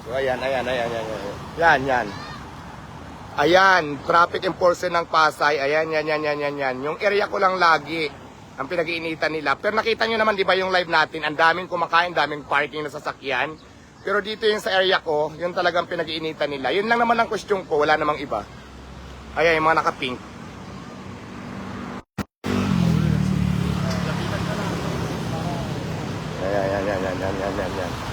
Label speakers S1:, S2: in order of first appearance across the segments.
S1: So ayan, ayan, ayan, ayan, ayan. Yan, yan. Ayan, traffic enforcer ng Pasay. Ayan, yan, yan, yan, yan, yan. Yung area ko lang lagi ang pinag-iinitan nila. Pero nakita nyo naman, di ba, yung live natin, ang daming kumakain, daming parking na sasakyan. Pero dito yung sa area ko, yun talagang pinag-iinitan nila. Yun lang naman ang question ko, wala namang iba. Ayan, yung mga naka-pink. Ayan, ayan, ayan, ayan, ayan, ayan, ayan,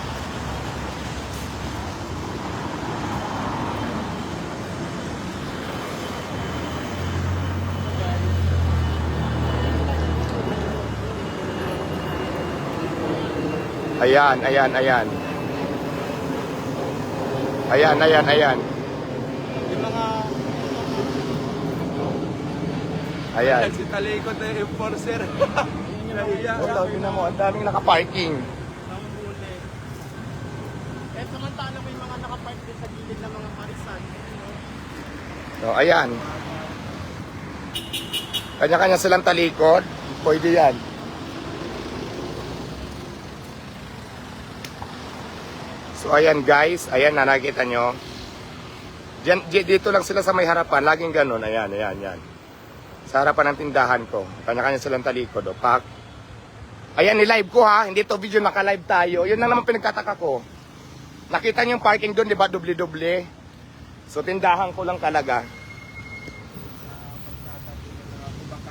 S1: ayan. Ayan, ayan, ayan. Ayan, ayan, ayan.
S2: Yung mga
S1: Ayan.
S2: nagsitalikod na enforcer. Nahiya.
S1: Ito, tingnan mo, ang daming naka-parking.
S3: Eh, samantala may mga nakapark din sa gilid ng mga marisan.
S1: So, ayan. Kanya-kanya silang talikod. Pwede yan. So, ayan guys. Ayan na, nakikita nyo. Diyan, di- dito lang sila sa may harapan. Laging ganun. Ayan, ayan, ayan. Sa harapan ng tindahan ko. Kanya-kanya silang talikod. O, pak. Ayan, ni-live ko ha. Hindi to video, naka-live tayo. Yun lang naman pinagtataka ko. Nakita niyo yung parking doon, di ba? Doble-doble. So, tindahan ko lang talaga.